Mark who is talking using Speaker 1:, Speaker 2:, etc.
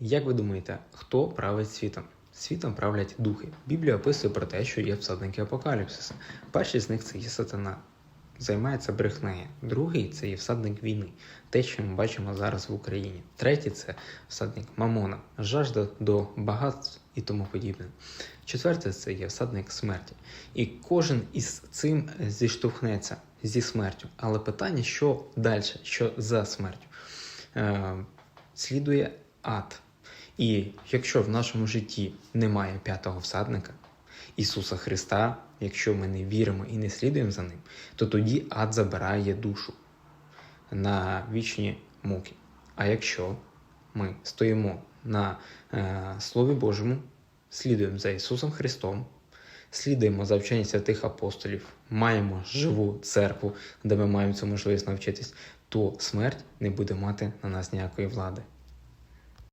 Speaker 1: Як ви думаєте, хто править світом? Світом правлять духи. Біблія описує про те, що є всадники апокаліпсиса. Перший з них це є сатана. Займається брехнею. Другий це є всадник війни, те, що ми бачимо зараз в Україні. Третій це всадник Мамона, жажда до багатств і тому подібне. Четверте це є всадник смерті. І кожен із цим зіштовхнеться зі смертю. Але питання, що далі, що за смертю? Е, слідує ад. І якщо в нашому житті немає п'ятого всадника, Ісуса Христа, якщо ми не віримо і не слідуємо за Ним, то тоді ад забирає душу на вічні муки. А якщо ми стоїмо на е, Слові Божому, слідуємо за Ісусом Христом, слідуємо за вчення святих апостолів, маємо живу церкву, де ми маємо цю можливість навчитись, то смерть не буде мати на нас ніякої влади.